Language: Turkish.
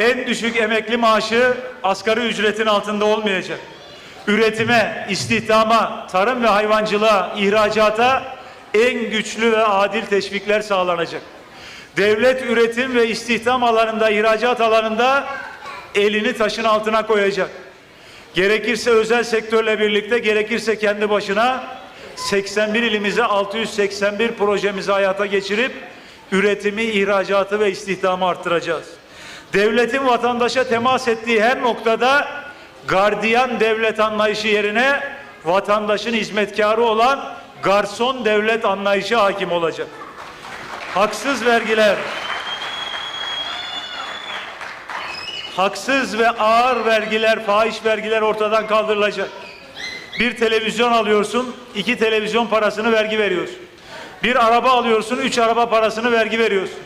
en düşük emekli maaşı asgari ücretin altında olmayacak. Üretime, istihdama, tarım ve hayvancılığa, ihracata en güçlü ve adil teşvikler sağlanacak. Devlet üretim ve istihdam alanında, ihracat alanında elini taşın altına koyacak. Gerekirse özel sektörle birlikte, gerekirse kendi başına 81 ilimize 681 projemizi hayata geçirip üretimi, ihracatı ve istihdamı arttıracağız. Devletin vatandaşa temas ettiği her noktada gardiyan devlet anlayışı yerine vatandaşın hizmetkarı olan garson devlet anlayışı hakim olacak. Haksız vergiler, haksız ve ağır vergiler, fahiş vergiler ortadan kaldırılacak. Bir televizyon alıyorsun, iki televizyon parasını vergi veriyorsun. Bir araba alıyorsun, üç araba parasını vergi veriyorsun.